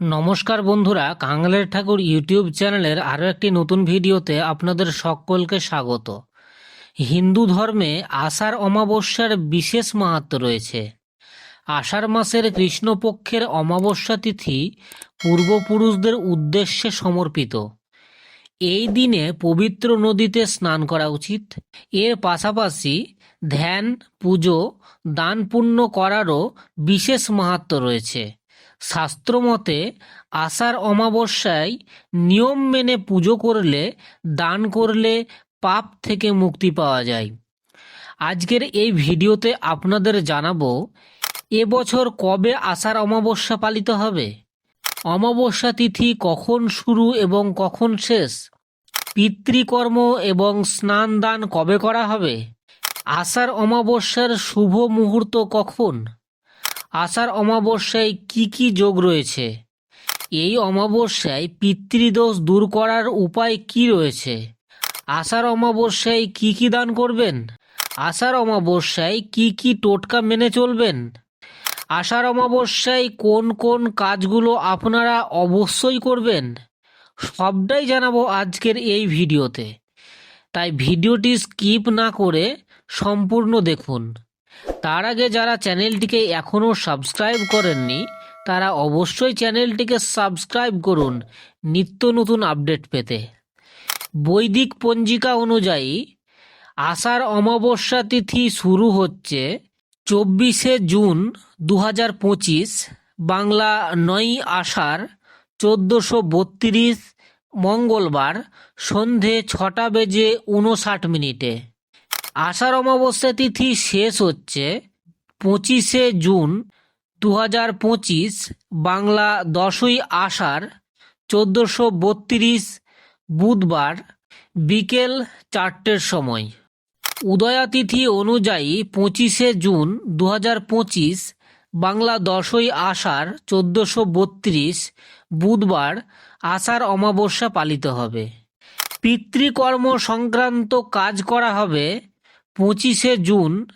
নমস্কার বন্ধুরা কাঙালের ঠাকুর ইউটিউব চ্যানেলের আরও একটি নতুন ভিডিওতে আপনাদের সকলকে স্বাগত। হিন্দু ধর্মে আষাঢ় অমাবস্যার বিশেষ মাহাত্ম রয়েছে। আষাঢ় মাসের কৃষ্ণপক্ষের অমাবস্যা তিথি পূর্বপুরুষদের উদ্দেশ্যে সমর্পিত। এই দিনে পবিত্র নদীতে স্নান করা উচিত। এর পাশাপাশি ধ্যান, পুজো দান পুণ্য করারও বিশেষ মাহাত্ম রয়েছে। শাস্ত্রমতে আষাঢ় অমাবস্যায় নিয়ম মেনে পুজো করলে, দান করলে পাপ থেকে মুক্তি পাওয়া যায়। আজকের এই ভিডিওতে আপনাদের জানাব এবছর কবে আষাঢ় অমাবস্যা পালিত হবে? অমাবস্যা তিথি কখন শুরু এবং কখন শেষ? পিতৃকর্ম এবং স্নান দান কবে করা হবে? আষাঢ় অমাবস্যার শুভ মুহূর্ত কখন? আষাঢ় অমাবস্যায় কি কি যোগ রয়েছে? এই অমাবস্যায় পিতৃদোষ দূর করার উপায় কি রয়েছে? আষাঢ় অমাবস্যায় কি কি দান করবেন? আষাঢ় অমাবস্যায় কি কি টোটকা মেনে চলবেন? আষাঢ় অমাবস্যায় কোন কোন কাজগুলো আপনারা অবশ্যই করবেন? সবটাই জানাব আজকের এই ভিডিওতে। তাই ভিডিওটি স্কিপ না করে সম্পূর্ণ দেখুন। তার আগে যারা চ্যানেলটিকে এখনও সাবস্ক্রাইব করেননি, তারা অবশ্যই চ্যানেলটিকে সাবস্ক্রাইব করুন নিত্য নতুন আপডেট পেতে। বৈদিক পঞ্জিকা অনুযায়ী, আষাঢ় অমাবস্যা তিথি শুরু হচ্ছে চব্বিশে জুন দু হাজার পঁচিশ, বাংলা নয় আষাঢ় চোদ্দোশো বত্রিশ, মঙ্গলবার সন্ধে ছটা বেজে উনষাট মিনিটে। আষাঢ় অমাবস্যা তিথি শেষ হচ্ছে পঁচিশে জুন দু হাজার পঁচিশ, বাংলা দশই আষাঢ় চোদ্দোশো বত্রিশ, বুধবার বিকেল চারটের সময়। উদয়াতিথি অনুযায়ী পঁচিশে জুন দু হাজার পঁচিশ, বাংলা দশই আষাঢ় চোদ্দোশো বত্রিশ, বুধবার আষাঢ় অমাবস্যা পালিত হবে। পিতৃকর্ম সংক্রান্ত কাজ করা হবে পঁচিশে জুন,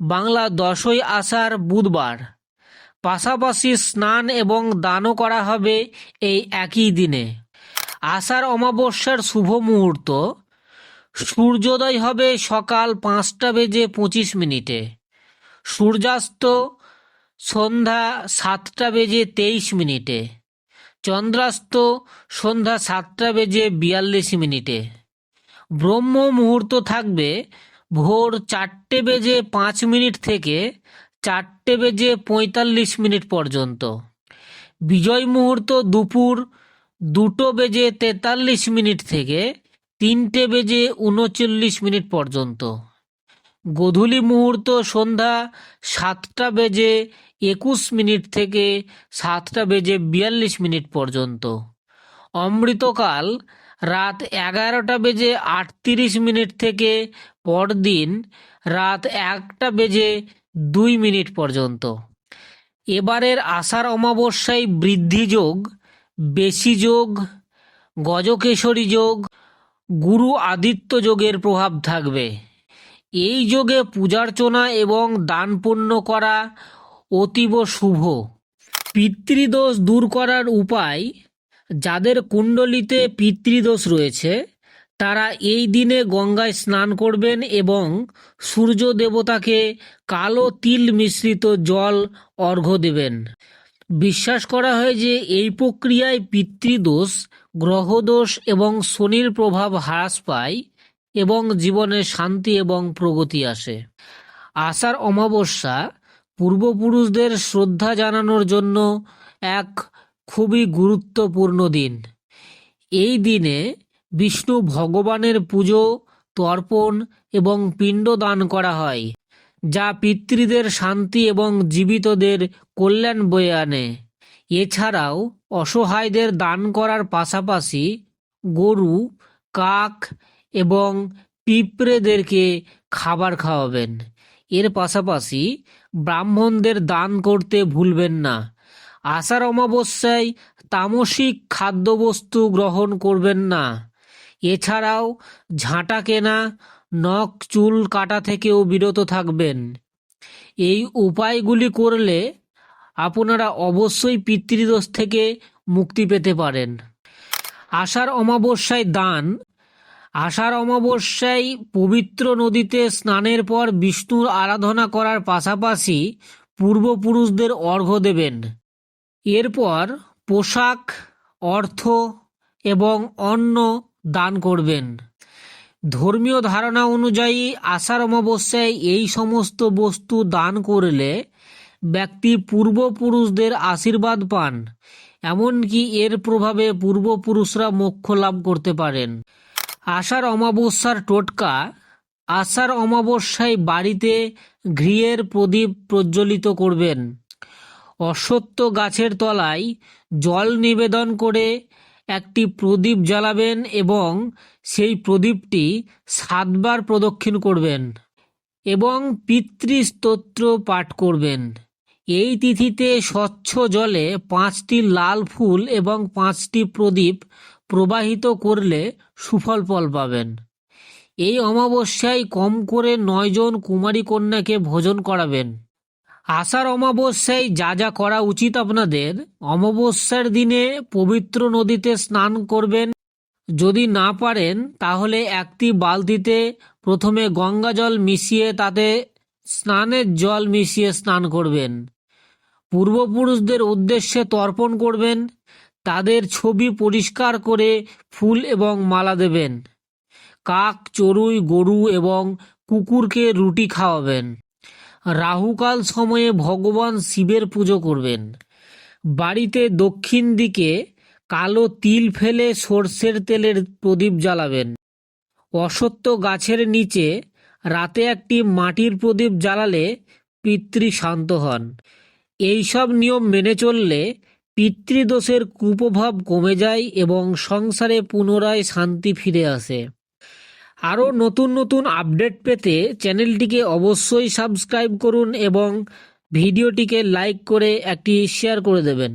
বাংলা দশই আষাঢ় বুধবার। পাশাপাশি স্নান এবং দানও করা হবে এই একই দিনে। আষাঢ় অমাবস্যার শুভ মুহূর্ত। সূর্যোদয় হবে সকাল পাঁচটা বেজে পঁচিশ মিনিটে। সূর্যাস্ত সন্ধ্যা সাতটা বেজে তেইশ মিনিটে। চন্দ্রাস্ত সন্ধ্যা সাতটা বেজে বিয়াল্লিশ মিনিটে। ব্রহ্ম মুহূর্ত থাকবে ভোর চারটে বেজে পাঁচ মিনিট থেকে চারটে বেজে পঁয়তাল্লিশ মিনিট পর্যন্ত। বিজয় মুহূর্ত দুপুর দুটো বেজে তেতাল্লিশ মিনিট থেকে তিনটে বেজে উনচল্লিশ মিনিট পর্যন্ত। গোধূলি মুহূর্ত সন্ধ্যা সাতটা বেজে একুশ মিনিট থেকে সাতটা বেজে বিয়াল্লিশ মিনিট পর্যন্ত। অমৃতকাল রাত এগারোটা বেজে আটত্রিশ মিনিট থেকে পরদিন রাত একটা বেজে দুই মিনিট পর্যন্ত। এবারের আষাঢ় অমাবস্যায় বৃদ্ধি যোগ, বেশি যোগ, গজকেশরী যোগ, গুরু আদিত্য যোগের প্রভাব থাকবে। এই যোগে পূজার্চনা এবং দান পুণ্য করা অতীব শুভ। পিতৃদোষ দূর করার উপায় যাদের কুণ্ডলিতে পিতৃদোষ রয়েছে, তারা এই দিনে গঙ্গায় স্নান করবেন এবং সূর্য দেবতাকে কালো তিল মিশ্রিত জল অর্ঘ্য দেবেন। বিশ্বাস করা হয় যে এই প্রক্রিয়ায় পিতৃদোষ, গ্রহদোষ এবং শনির প্রভাব হ্রাস পায় এবং জীবনে শান্তি এবং প্রগতি আসে। আষাঢ় অমাবস্যা পূর্বপুরুষদের শ্রদ্ধা জানানোর জন্য এক খুবই গুরুত্বপূর্ণ দিন। এই দিনে বিষ্ণু ভগবানের পুজো, তর্পণ এবং পিণ্ডদান করা হয়, যা পিতৃদের শান্তি এবং জীবিতদের কল্যাণ বয়ে আনে। এছাড়াও অসহায়দের দান করার পাশাপাশি গরু, কাক এবং পিঁপড়েদেরকে খাবার খাওয়াবেন। এর পাশাপাশি ব্রাহ্মণদের দান করতে ভুলবেন না। আষাঢ় অমাবস্যায় তামসিক খাদ্যবস্তু গ্রহণ করবেন না। এছাড়াও ঝাঁটা কেনা, নখ, চুল কাটা থেকেও বিরত থাকবেন। এই উপায়গুলি করলে আপনারা অবশ্যই পিতৃদোষ থেকে মুক্তি পেতে পারেন। আষাঢ় অমাবস্যায় দান। আষাঢ় অমাবস্যায় পবিত্র নদীতে স্নানের পর বিষ্ণুর আরাধনা করার পাশাপাশি পূর্বপুরুষদের অর্ঘ্য দেবেন। এরপর পোশাক, অর্থ এবং অন্ন দান করবেন। ধর্মীয় ধারণা অনুযায়ী আষাঢ় অমাবস্যায় এই সমস্ত বস্তু দান করলে ব্যক্তি পূর্বপুরুষদের আশীর্বাদ পান, এমনকি এর প্রভাবে পূর্বপুরুষরা মোক্ষ লাভ করতে পারেন। আষাঢ় অমাবস্যার টোটকা আষাঢ় অমাবস্যায় বাড়িতে ঘিয়ের প্রদীপ প্রজ্বলিত করবেন। অশ্বত্থ গাছের তলায় জল নিবেদন করে একটি প্রদীপ জ্বালাবেন এবং সেই প্রদীপটি সাতবার প্রদক্ষিণ করবেন এবং পিতৃস্তোত্র পাঠ করবেন। এই তিথিতে স্বচ্ছ জলে পাঁচটি লাল ফুল এবং পাঁচটি প্রদীপ প্রবাহিত করলে সুফল ফল পাবেন। এই অমাবস্যায় কম করে নয়জন কুমারী কন্যাকে ভোজন করাবেন। আষাঢ় অমাবস্যায় যা যা করা উচিত আপনাদের, অমাবস্যার দিনে পবিত্র নদীতে স্নান করবেন। যদি না পারেন, তাহলে একটি বালতিতে প্রথমে গঙ্গা জল মিশিয়ে তাতে স্নানের জল মিশিয়ে স্নান করবেন। পূর্বপুরুষদের উদ্দেশ্যে তর্পণ করবেন, তাদের ছবি পরিষ্কার করে ফুল এবং মালা দেবেন। কাক, চড়ুই, গরু এবং কুকুরকে রুটি খাওয়াবেন। রাহুকাল সময়ে ভগবান শিবের পুজো করবেন। বাড়িতে দক্ষিণ দিকে কালো তিল ফেলে সর্ষের তেলের প্রদীপ জ্বালাবেন। অসত্য গাছের নিচে রাতে একটি মাটির প্রদীপ জ্বালালে পিতৃ শান্ত হন। এইসব নিয়ম মেনে চললে পিতৃদোষের কুপ্রভাব কমে যায় এবং সংসারে পুনরায় শান্তি ফিরে আসে। আরও নতুন নতুন আপডেট পেতে চ্যানেলটিকে অবশ্যই সাবস্ক্রাইব করুন এবং ভিডিওটিকে লাইক করে একটি শেয়ার করে দেবেন।